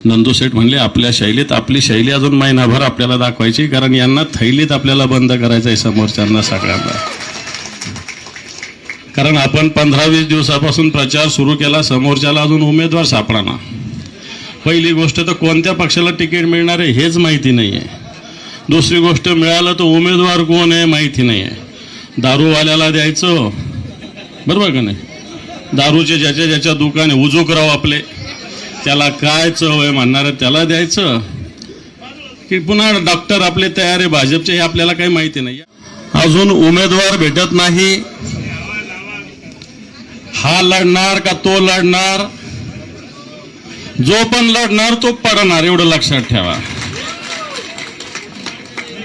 नंदू सेठ म्हणले आपल्या शैलीत आपली शैली अजून महिनाभर आपल्याला दाखवायची कारण यांना थैलीत आपल्याला बंद करायचं आहे समोरच्यांना सगळ्यांना. कारण आपण पंधरा वीस दिवसापासून प्रचार सुरू केला समोरच्याला अजून उमेदवार सापडाना पहिली गोष्ट तर कोणत्या पक्षाला तिकीट मिळणार आहे हेच माहिती नाही आहे दुसरी गोष्ट मिळालं तर उमेदवार कोण आहे माहिती नाही आहे दारूवाल्याला द्यायचं बरोबर का नाही? दारूचे ज्याच्या ज्याच्या दुकान आहे उजूकराव आपले. त्याला काय चव आहे म्हणणार त्याला द्यायचं. की पुन्हा डॉक्टर आपले तयार आहे भाजपचे हे आपल्याला काही माहिती नाही. अजून उमेदवार भेटत नाही. हा लढणार का तो लढणार? जो पण लढणार तो पडणार एवढं लक्षात ठेवा.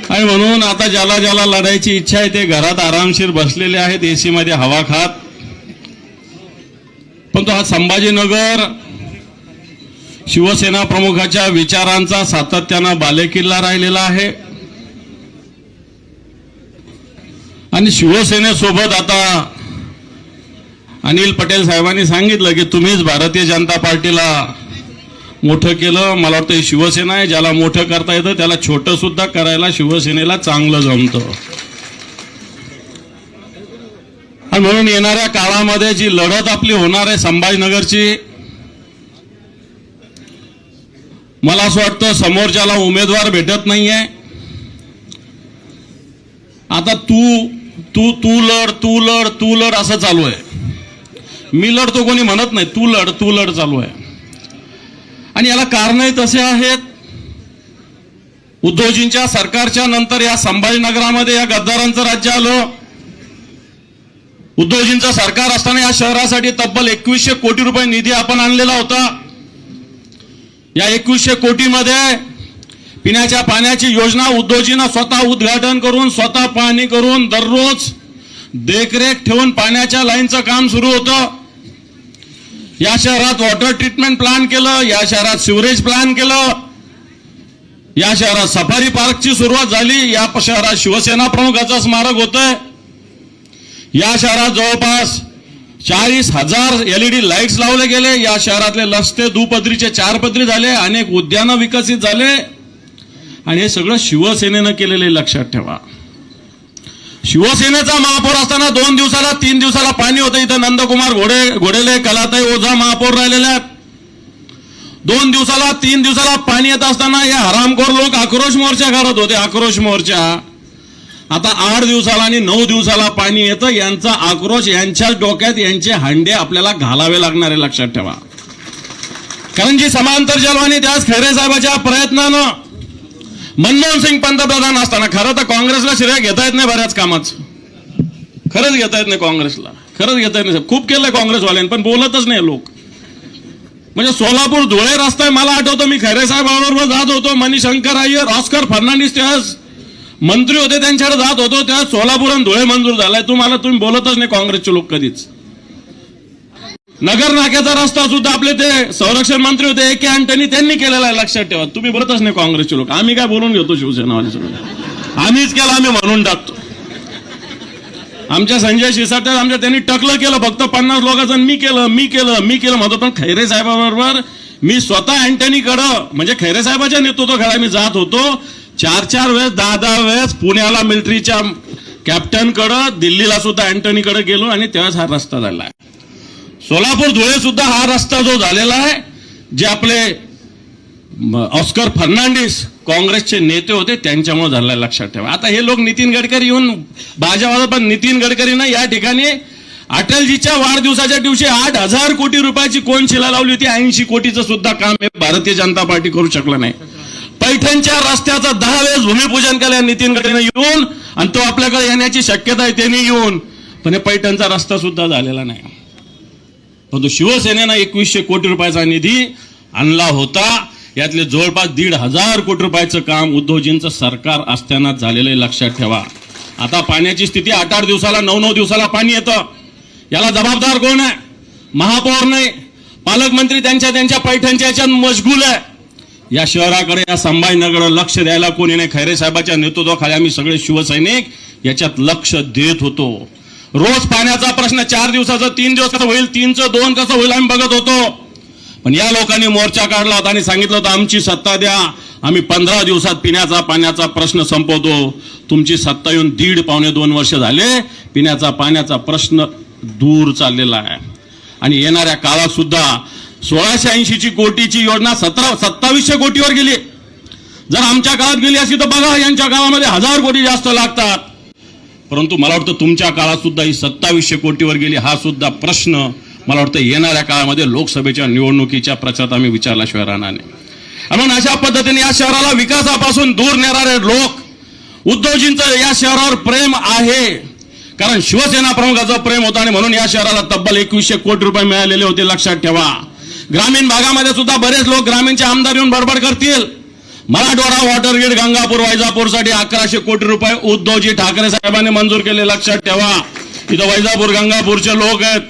आणि म्हणून आता ज्याला ज्याला लढायची इच्छा आहे ते घरात आरामशीर बसलेले आहेत एसी मध्ये हवा खात. पण तो हा संभाजीनगर शिवसेना प्रमुखाच्या विचारांचा सातत्यानं बालेकिल्ला राहिलेला आहे. आणि शिवसेनेसोबत आता अनिल पटेल साहेबांनी सांगितलं की तुम्हीच भारतीय जनता पार्टीला मोठं केलं. मला वाटतं शिवसेना आहे ज्याला मोठं करता येतं त्याला छोटं सुद्धा करायला शिवसेनेला चांगलं जमतं. आणि म्हणून येणाऱ्या काळामध्ये जी लढत आपली होणार आहे संभाजीनगरची मला असं वाटतं समोरच्याला उमेदवार भेटत नाही आहे आता तू तू तू लढ तू लढ तू लढ असं चालू आहे. मी लढतो कोणी म्हणत नाही तू लढ तू लढ चालू आहे. आणि याला कारणही तसे आहेत. उद्धवजींच्या सरकारच्या नंतर या संभाजीनगरामध्ये या गद्दारांचं राज्य आलं. उद्धवजींचं सरकार असताना या शहरासाठी तब्बल एकवीसशे कोटी रुपये निधी आपण आणलेला होता. या एकवीसशे कोटीमध्ये पिण्याच्या पाण्याची योजना उद्योजीनं स्वतः उद्घाटन करून स्वतः पाहणी करून दररोज देखरेख ठेवून पाण्याच्या लाईनचं काम सुरू होतं. या शहरात वॉटर ट्रीटमेंट प्लान केलं या शहरात सिवरेज प्लान केलं या शहरात सफारी पार्कची सुरुवात झाली या शहरात शिवसेना प्रमुखाचं स्मारक होतंय. या शहरात जवळपास चाळीस हजार एलईडी लाईट्स लावले गेले. या शहरातले रस्ते दुपदरीचे चार पदरी झाले अनेक उद्यानं विकसित झाले. आणि हे सगळं शिवसेनेनं केलेले लक्षात ठेवा. शिवसेनेचा महापौर असताना दोन दिवसाला तीन दिवसाला पाणी होतं. इथं नंदकुमार घोडे घोडेले कलाताई ओझा महापौर राहिलेले आहेत. दोन दिवसाला तीन दिवसाला पाणी येत असताना या हरामखोर लोक आक्रोश मोर्चा करत होते. आक्रोश मोर्चा. आता आठ दिवसाला आणि नऊ दिवसाला पाणी येतं. यांचा आक्रोश यांच्याच डोक्यात यांचे हांडे आपल्याला घालावे लागणार आहे लक्षात ठेवा. कारण जी समांतर जलवाणी त्याच खैरे साहेबाच्या प्रयत्नानं मनमोहन सिंग पंतप्रधान असताना खरं तर काँग्रेसला श्रेय घेता येत नाही बऱ्याच कामाचं. खरंच घेता येत नाही काँग्रेसला. खरंच घेता येत नाही. खूप केलंय काँग्रेसवाल्यांनी पण बोलतच नाही लोक. म्हणजे सोलापूर धुळे रस्ता आहे मला आठवतो मी खैरे साहेबांबरोबर जात होतो. मणिशंकर अय्यर ऑस्कर फर्नांडिस त्यास मंत्री होते त्यांच्याकडे जात होतो त्या सोलापूर आणि धुळे मंजूर झालाय. तुम्हाला तुम्ही बोलतच नाही काँग्रेसचे लोक कधीच. नगर नाक्याचा रस्ता सुद्धा आपले ते संरक्षण मंत्री होते ए के अँटनी त्यांनी केलेला आहे लक्षात ठेवा. तुम्ही बोलतच नाही काँग्रेसचे लोक. आम्ही काय बोलून घेतो शिवसेनावाले सगळं? आम्हीच केलं आम्ही म्हणून टाकतो. आमच्या संजय शिसाटे आमच्या त्यांनी टकलं केलं फक्त पन्नास लोकांचं मी केलं मी केलं मी केलं म्हणतो. पण खैरे साहेबाबरोबर मी स्वतः अँटनीकडं म्हणजे खैरे साहेबाच्या नेतृत्वाखाली मी जात होतो. चार चार वेळेस दहा दहा वेळेस पुण्याला मिलिटरीच्या कॅप्टनकडं दिल्लीला सुद्धा अँटनीकडे गेलो आणि तेव्हाच हा रस्ता झाला आहे. सोलापूर धुळे सुद्धा हा रस्ता जो झालेला आहे जे आपले ऑस्कर फर्नांडिस काँग्रेसचे नेते होते त्यांच्यामुळे झालेला लक्षात ठेवा. आता हे लोक नितीन गडकरी येऊन भाजपा पण नितीन गडकरीनं या ठिकाणी अटलजीच्या वाढदिवसाच्या दिवशी आठ हजार कोटी रुपयाची कोण शिला लावली होती ऐंशी कोटीचं सुद्धा काम हे भारतीय जनता पार्टी करू शकलं नाही. पैठणच्या रस्त्याचं दहा वेळेस भूमिपूजन केलं नितीन गडकरीने येऊन आणि तो आपल्याकडे येण्याची शक्यता आहे त्यांनी येऊन. पण हे पैठणचा रस्ता सुद्धा झालेला नाही. परंतु शिवसेनेनं एकवीसशे कोटी रुपयाचा निधी आणला होता. यातले जवळपास दीड हजार कोटी रुपयाचं काम उद्धवजींचं सरकार असताना झालेलं आहे लक्षात ठेवा. आता पाण्याची स्थिती आठ आठ दिवसाला नऊ नऊ दिवसाला पाणी येतं. याला जबाबदार कोण आहे? महापौर नाही. पालकमंत्री त्यांच्या त्यांच्या पैठणच्या याच्यात मशगूल आहे. या शहराकडे या संभाजीनगर लक्ष द्यायला कोणी नाही खैरे साहेबाच्या नेतृत्वाखाली आम्ही सगळे शिवसैनिक याच्यात लक्ष देत होतो. रोज पाण्याचा प्रश्न चार दिवसाचा तीन दिवस कसं होईल तीनचं दोन कसं होईल आम्ही बघत होतो. पण या लोकांनी मोर्चा काढला होता आणि सांगितलं होतं आमची सत्ता द्या आम्ही पंधरा दिवसात पिण्याचा पाण्याचा प्रश्न संपवतो. तुमची सत्ता येऊन दीड पावणे दोन वर्ष झाले पिण्याचा पाण्याचा प्रश्न दूर चाललेला आहे. आणि येणाऱ्या काळात सुद्धा सोळाशे ऐंशीची कोटीची योजना सतरा सत्तावीसशे कोटीवर गेली. जर आमच्या काळात गेली असती तर बघा यांच्या काळामध्ये हजार कोटी जास्त लागतात. परंतु मला वाटतं तुमच्या काळात सुद्धा ही सत्तावीसशे कोटीवर गेली हा सुद्धा प्रश्न मला वाटतं येणाऱ्या काळामध्ये लोकसभेच्या निवडणुकीच्या प्रचारात आम्ही विचारल्याशिवाय राहणार नाही. म्हणून अशा पद्धतीने या शहराला विकासापासून दूर नेणारे लोक उद्धवजींचं या शहरावर प्रेम आहे. कारण शिवसेना प्रमुखाचं प्रेम होतं आणि म्हणून या शहराला तब्बल एकवीसशे कोटी रुपये मिळालेले होते लक्षात ठेवा. ग्रामीण भागामध्ये सुद्धा बरेच लोक ग्रामीणचे आमदार येऊन बडबड करतील. मराठवाडा वॉटर ग्रीड गंगापूर वैजापूरसाठी अकराशे कोटी रुपये उद्धवजी ठाकरे साहेबांनी मंजूर केले. लक्षात ठेवा. इथं वैजापूर गंगापूरचे लोक आहेत.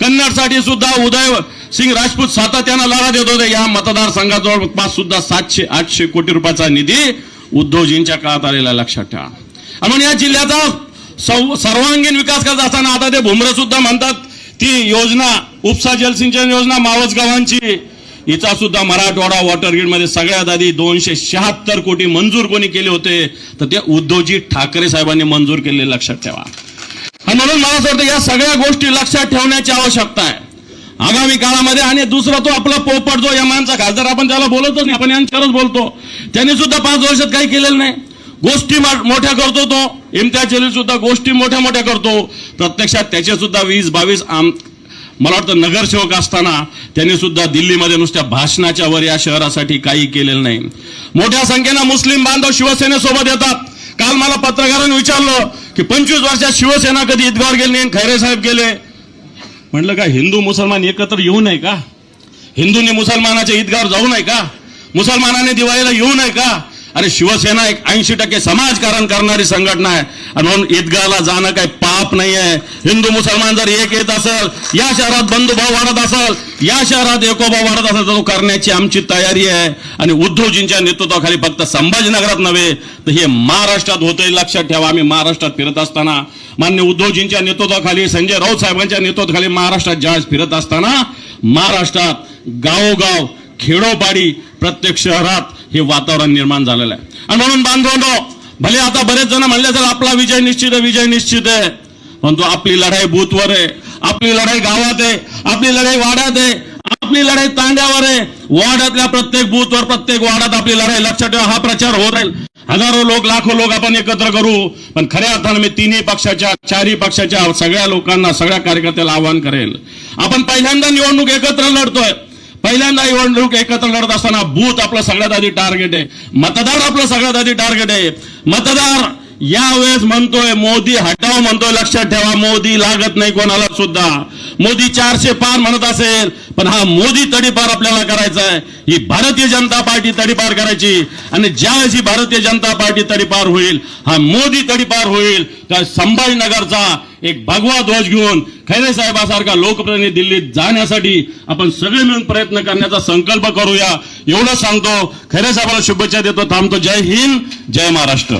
कन्नडसाठी सुद्धा उदय सिंग राजपूत सातत्यानं लढा देत होते. या मतदारसंघाजवळ पाच सुद्धा सातशे आठशे कोटी रुपयाचा निधी उद्धवजींच्या काळात आलेला लक्षात ठेवा. म्हणून या जिल्ह्याचा सौ- सर्वांगीण विकास करत असताना आता ते भुमरे सुद्धा म्हणतात ती योजना उपसा जलसिंचन योजना मावस गावांची. हिचा सुद्धा मराठवाडा वॉटर ग्रीडमध्ये सगळ्यात आधी दोनशे शहात्तर कोटी मंजूर कोणी केले होते तर ते उद्धवजी ठाकरे साहेबांनी मंजूर केले लक्षात ठेवा. आणि म्हणून मला असं वाटतं या सगळ्या गोष्टी लक्षात ठेवण्याची आवश्यकता आहे. आगामी काळामध्ये आणि दुसरा तो आपला पोपट जो यमानचा खासदार आपण त्याला बोलतोच नाही आपण यांच्यावरच बोलतो. त्यांनी सुद्धा पाच वर्षात काही केलेलं नाही. गोष्टी मोठ्या करतो तो. इम्तियाज जलील सुद्धा गोष्टी मोठ्या मोठ्या करतो. प्रत्यक्षात त्याचे सुद्धा वीस बावीस आम मला वाटतं नगरसेवक असताना त्यांनी सुद्धा दिल्लीमध्ये नुसत्या भाषणाच्या वर या शहरासाठी काही केलेलं नाही. मोठ्या संख्येनं मुस्लिम बांधव शिवसेनेसोबत येतात. काल मला पत्रकारांनी विचारलं की पंचवीस वर्षात शिवसेना कधी ईदगावर गेली नाही आणि खैरे साहेब गेले? म्हटलं का हिंदू मुसलमान एकत्र येऊ नये का? हिंदूंनी मुसलमानाच्या ईदगावर जाऊ नये का? मुसलमानाने दिवाळीला येऊ नये का? आणि शिवसेना एक ऐंशी टक्के समाजकारण करणारी संघटना आहे. आणि म्हणून ईदगाहला जाणं काही पाप नाही आहे हिंदू मुसलमान जर एक येत असेल या शहरात बंधुभाव वाढत असेल या शहरात एकोभाव वाढत असेल तर तो करण्याची आमची तयारी आहे. आणि उद्धवजींच्या नेतृत्वाखाली फक्त संभाजीनगरात नव्हे तर हे महाराष्ट्रात होतंय. लक्षात ठेवा आम्ही महाराष्ट्रात फिरत असताना मान्य उद्धवजींच्या नेतृत्वाखाली संजय राऊत साहेबांच्या नेतृत्वाखाली महाराष्ट्रात ज्यावेळेस फिरत असताना महाराष्ट्रात गावोगाव खेडोपाडी प्रत्येक शहरात हे वातावरण निर्माण झालेलं आहे. आणि म्हणून बांधवांनो भले आता बरेच जण म्हणले तर आपला विजय निश्चित आहे विजय निश्चित आहे. परंतु आपली लढाई बूथवर आहे आपली लढाई गावात आहे आपली लढाई वाड्यात आहे आपली लढाई तांड्यावर आहे. वाड्यातल्या प्रत्येक बूथवर प्रत्येक वाड्यात आपली लढाई लक्षात ठेवा हा प्रचार होत राहील. हजारो लोक लाखो लोक आपण एकत्र करू पण खऱ्या अर्थानं मी तिन्ही पक्षाच्या चारही पक्षाच्या सगळ्या लोकांना सगळ्या कार्यकर्त्याला आवाहन करेल. आपण पहिल्यांदा निवडणूक एकत्र लढतोय. पहिल्यांदा निवडणूक एकत्र लढत असताना बूथ आपलं सगळ्यात आधी टार्गेट आहे. मतदार आपलं सगळ्यात आधी टार्गेट आहे. मतदार यावेळेस म्हणतोय मोदी हटाव म्हणतोय लक्षात ठेवा मोदी लागत नाही कोणाला सुद्धा. मोदी चारशे पार म्हणत असेल पण हा मोदी तडीपार आपल्याला करायचा आहे. ही भारतीय जनता पार्टी तडीपार करायची आणि ज्यावेळेस ही भारतीय जनता पार्टी तडीपार होईल हा मोदी तडीपार होईल त्या संभाजीनगरचा एक भगवा ध्वज घेऊन खैरे साहेबासारखा लोकप्रतिनिधी दिल्लीत जाण्यासाठी आपण सगळे मिळून प्रयत्न करण्याचा संकल्प करूया. एवढं सांगतो खैरे साहेबाला शुभेच्छा देतो थांबतो. जय हिंद जय महाराष्ट्र.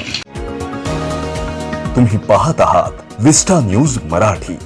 तुम्ही पाहत आहात विस्टा न्यूज मराठी.